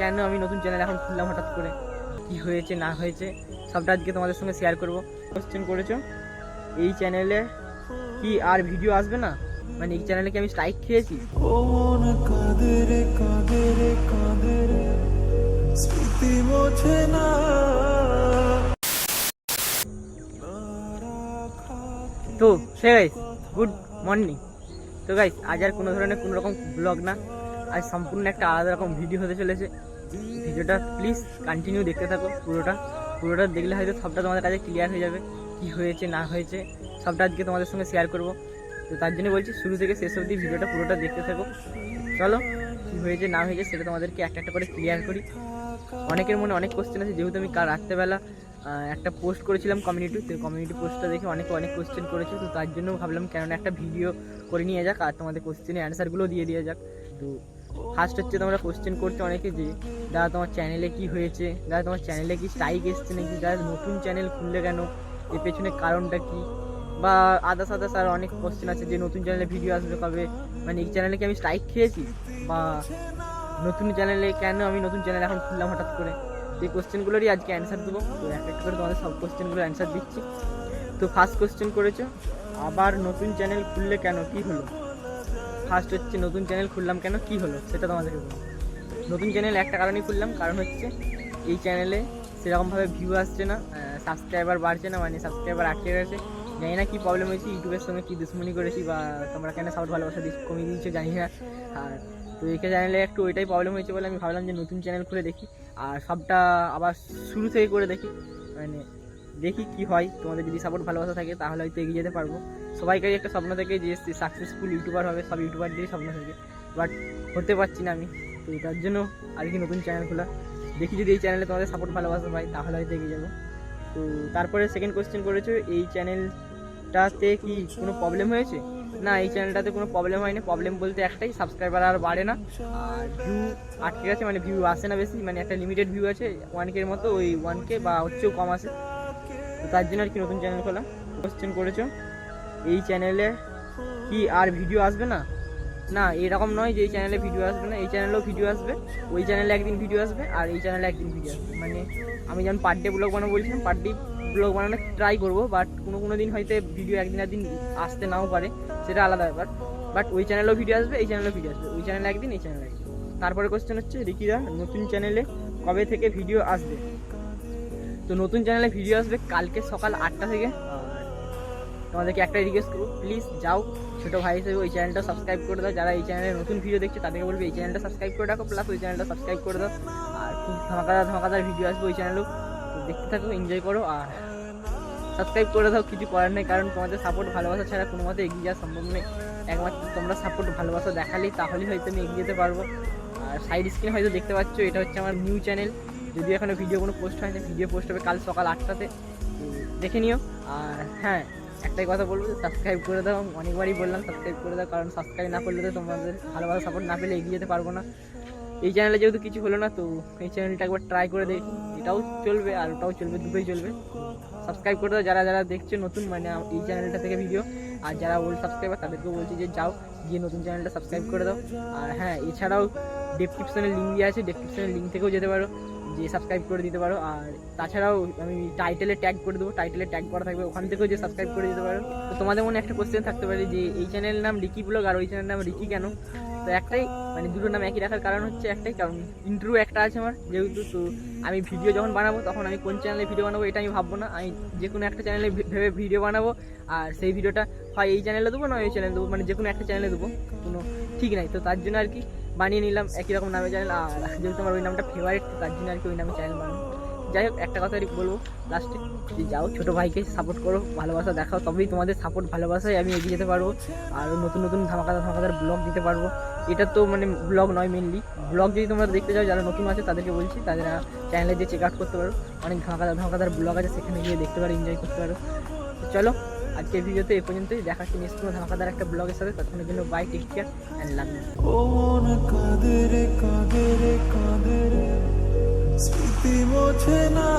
কেন আমি নতুন চ্যানেল এখন খুললাম হঠাৎ করে? কি হয়েছে না হয়েছে? সবটা আজকে তোমাদের সঙ্গে শেয়ার করব। কোশ্চেন করেছ? এই চ্যানেলে কি আর ভিডিও আসবে না? মানে এই চ্যানেলে কি আমি স্ট্রাইক খেয়েছি? তো সে গাইস গুড মর্নিং তো গাইস আজ আর কোনো ধরনের কোনো রকম ব্লগ না। আজ সম্পূর্ণ একটা আলাদা রকম ভিডিও হতে চলেছে। ভিডিওটা প্লিজ কন্টিনিউ দেখতে থাকো পুরোটা। পুরোটা দেখলে হয়তো সবটা তোমাদের কাছে ক্লিয়ার হয়ে যাবে কি হয়েছে, না হয়েছে। সবটা আজকে তোমাদের সঙ্গে শেয়ার করব। তো তার জন্য বলছি, শুরু থেকে শেষ অবধি ভিডিওটা পুরোটা দেখতে থাকো। চলো, কী হয়েছে, না হয়েছে সেটা তোমাদেরকে একটা একটা করে ক্লিয়ার করি। অনেকের মনে অনেক কোশ্চেন আছে, যেহেতু আমি কাল রাত্রেবেলা একটা পোস্ট করেছিলাম কমিউনিটি তো। কমিউনিটি পোস্টটা দেখে অনেকে অনেক কোশ্চেন করেছে। তো তার জন্য ভাবলাম কেননা একটা ভিডিও করে নিয়ে যাক আর তোমাদের কোশ্চেনের অ্যান্সারগুলো দিয়ে দিয়ে যাক। তো ফার্স্ট হচ্ছে তোমরা কোশ্চেন করছ অনেকে যে, দাদা, তোমার চ্যানেলে কি হয়েছে? দাদা, তোমার চ্যানেলে কি স্ট্রাইক এসছে নাকি? দাদা, নতুন চ্যানেল খুললে কেন? এর পেছনে কারণটা কি? বা আদার্স আদার্স আর অনেক কোশ্চেন আছে যে, নতুন চ্যানেলে ভিডিও আসবে কবে? মানে এই চ্যানেলে কি আমি স্ট্রাইক খেয়েছি? বা নতুন চ্যানেলে কেন আমি নতুন চ্যানেল এখন খুললাম হঠাৎ করে? এই কোশ্চেনগুলোরই আজকে অ্যান্সার দেবো। তো এক একটা করে তোমাদের সব কোশ্চেনগুলো অ্যান্সার দিচ্ছি। তো ফার্স্ট কোশ্চেন করেছ, আবার নতুন চ্যানেল খুললে কেন? কি হলো? ফার্স্ট হচ্ছে নতুন চ্যানেল খুললাম কেন? কি হলো? সেটা তোমাদেরকে বলব। নতুন চ্যানেল একটা কারণেই খুললাম, কারণ হচ্ছে এই চ্যানেলে সেরকমভাবে ভিউ আসছে না সাবস্ক্রাইবার বাড়ছে না মানে সাবস্ক্রাইবার আটকে গেছে। জানি না কী প্রবলেম হয়েছে, ইউটিউবের সঙ্গে কী দুশ্মনী করেছি বা তোমরা কেন সাপোর্ট ভালোবাসা কমিয়ে দিয়েছ জানি না। আর তো এই চ্যানেলে একটু ওইটাই প্রবলেম হয়েছে বলে আমি ভাবলাম যে নতুন চ্যানেল খুলে দেখি। আর সবটা আবার শুরু থেকে করে দেখি। মানে দেখি কি হয়। তোমাদের যদি সাপোর্ট ভালোবাসা থাকে, তাহলে হয়তো এগিয়ে যেতে পারব। সবাইকারই একটা স্বপ্ন থাকে যে সাকসেসফুল ইউটিউবার হবে, সব ইউটিউবারদেরই স্বপ্ন থাকে। বাট হতে পারছি না আমি। তো তার জন্য আর কি নতুন চ্যানেল খোলা। দেখি যদি এই চ্যানেলে তোমাদের সাপোর্ট ভালোবাসা পাই, তাহলে হয়তো এগিয়ে যাব। তো তারপরে সেকেন্ড কোশ্চেন করেছ, এই চ্যানেলটাতে কি কোনো প্রবলেম হয়েছে? না, এই চ্যানেলটাতে কোনো প্রবলেম হয়নি। প্রবলেম বলতে একটাই সাবস্ক্রাইবার আর বাড়ে না। আর ভিউ আটকে গেছে মানে ভিউ আসে না বেশি। মানে একটা লিমিটেড ভিউ আছে ওয়ান কের মতো, ওই ওয়ান কে বা হচ্ছেও কম আসে। তো তার জন্য আর কি নতুন চ্যানেল খোলা। কোশ্চেন করেছ? এই চ্যানেলে কি আর ভিডিও আসবে না? না, এরকম নয় যে এই চ্যানেলে ভিডিও আসবে না। এই চ্যানেলেও ভিডিও আসবে। ওই চ্যানেলে একদিন ভিডিও আসবে আর এই চ্যানেলে একদিন ভিডিও আসবে। মানে আমি যেমন পার ডে ব্লগ বানাবো বলছিলাম পার ডে ব্লগ বানানো ট্রাই করব বাট কোনো কোনো দিন হয়তো ভিডিও একদিন একদিন আসতে নাও পারে, সেটা আলাদা ব্যাপার। বাট ওই চ্যানেলেও ভিডিও আসবে, এই চ্যানেলেও ভিডিও আসবে। ওই চ্যানেলে একদিন, এই চ্যানেলে একদিন। তারপরে কোশ্চেন হচ্ছে, রিকিদা, নতুন চ্যানেলে কবে থেকে ভিডিও আসবে? তো নতুন চ্যানেলে ভিডিও আসবে কালকে সকাল আটটা থেকে। তোমাদেরকে একটা রিকোয়েস্ট করব প্লিজ যাও, ছোটো ভাই হিসেবে ওই চ্যানেলটা সাবস্ক্রাইব করে দাও। যারা এই চ্যানেলে নতুন ভিডিও দেখছে, তাদেরকে বলবে এই চ্যানেলটা সাবস্ক্রাইব করে রাখো প্লাস ওই চ্যানেলটা সাবস্ক্রাইব করে দাও। আর খুব ধামাকাদার ধামাকাদার ভিডিও আসবে ওই চ্যানেলেও তো দেখতে থাকো এনজয় করো, আর সাবস্ক্রাইব করে দাও, কিছু করার নেই, কারণ তোমাদের সাপোর্ট ভালোবাসা ছাড়া কোনো মতে এগিয়ে যাওয়া সম্ভব নেই। একমাত্র তোমরা সাপোর্ট ভালোবাসা দেখালেই তাহলেই হয়তো আমি এগিয়ে যেতে পারব। আর সাইড স্ক্রিন হয়তো দেখতে পাচ্ছ, এটা হচ্ছে আমার নিউ চ্যানেল যদিও এখনও ভিডিও কোনো পোস্ট হয়নি ভিডিও পোস্ট হবে কাল সকাল আটটাতে। দেখে নিও। আর হ্যাঁ একটাই কথা বলব সাবস্ক্রাইব করে দাও। অনেকবারই বললাম সাবস্ক্রাইব করে দাও, কারণ সাবস্ক্রাইব না করলে তো তোমাদের ভালোভাবে সাপোর্ট না পেলে এগিয়ে যেতে পারব না। এই চ্যানেলে যেহেতু কিছু হলো না, তো এই চ্যানেলটা একবার ট্রাই করে দেখি। এটাও চলবে আর ওটাও চলবে, দুটোই চলবে। সাবস্ক্রাইব করে দাও, যারা যারা দেখছে নতুন মানে এই চ্যানেলটা থেকে ভিডিও আর যারা ওল্ড সাবস্ক্রাইবার তাদেরকেও বলছি যে যাও, গিয়ে নতুন চ্যানেলটা সাবস্ক্রাইব করে দাও। আর হ্যাঁ এছাড়াও ডেসক্রিপশনের লিঙ্ক দিয়ে আছে ডেসক্রিপশনের লিঙ্ক থেকেও যেতে পারো। যে সাবস্ক্রাইব করে দিতে পারো। আর তাছাড়াও আমি টাইটেলে ট্যাগ করে দেবো। টাইটেলে ট্যাগ করা থাকবে। ওখান থেকেও যে সাবস্ক্রাইব করে দিতে পারো। তো তোমাদের মনে একটা কোশ্চেন থাকতে পারে যে, এই চ্যানেলের নাম রিকি ব্লগ আর ওই চ্যানেলের নাম রিকি কেন? তো একটাই মানে দুটো নাম একই রাখার কারণ হচ্ছে একটাই। কারণ ইন্ট্রো একটা আছে আমার যেহেতু, তো আমি ভিডিও যখন বানাবো, তখন আমি কোন চ্যানেলে ভিডিও বানাবো এটা আমি ভাববো না। আমি যে কোনো একটা চ্যানেলে ভেবে ভিডিও বানাবো। আর সেই ভিডিওটা হয় এই চ্যানেলে দেবো না ওই চ্যানেলে দেবো। মানে যে কোনো একটা চ্যানেলে দেবো। কোনো ঠিক নাই। তো তার জন্য আর কি বানিয়ে নিলাম, একই রকম নামে চ্যানেল আর যেহেতু আমার ওই নামটা ফেভারিট তার জন্য আর কি ওই নামে চ্যানেল বানাবো। যাই হোক, একটা কথাই বলব লাস্টে যে যাও, ছোটো ভাইকে সাপোর্ট করো, ভালোবাসা দেখাও, তবেই তোমাদের সাপোর্ট ভালোবাসায় আমি এগিয়ে যেতে পারব, আর নতুন নতুন ধামাকাদার ধামাকাদার ব্লগ দিতে পারব। এটা তো মানে ব্লগ নয় মেনলি ব্লগ যদি তোমরা দেখতে চাও, যারা নতুন আছে, তাদেরকে বলছি তাদের চ্যানেলে যে চেক আউট করতে পারো। অনেক ধামাকাদার ধামাকাদার ব্লগ আছে, সেখানে গিয়ে দেখতে পারো এনজয় করতে পারো। চলো আজকের ভিডিওতে এই পর্যন্তই। দেখা নেক্সট কোনো ধামাকাদার একটা ব্লগের সাথে। ততক্ষণের জন্য bye take care and love রে রে স্মৃতি মোছে না।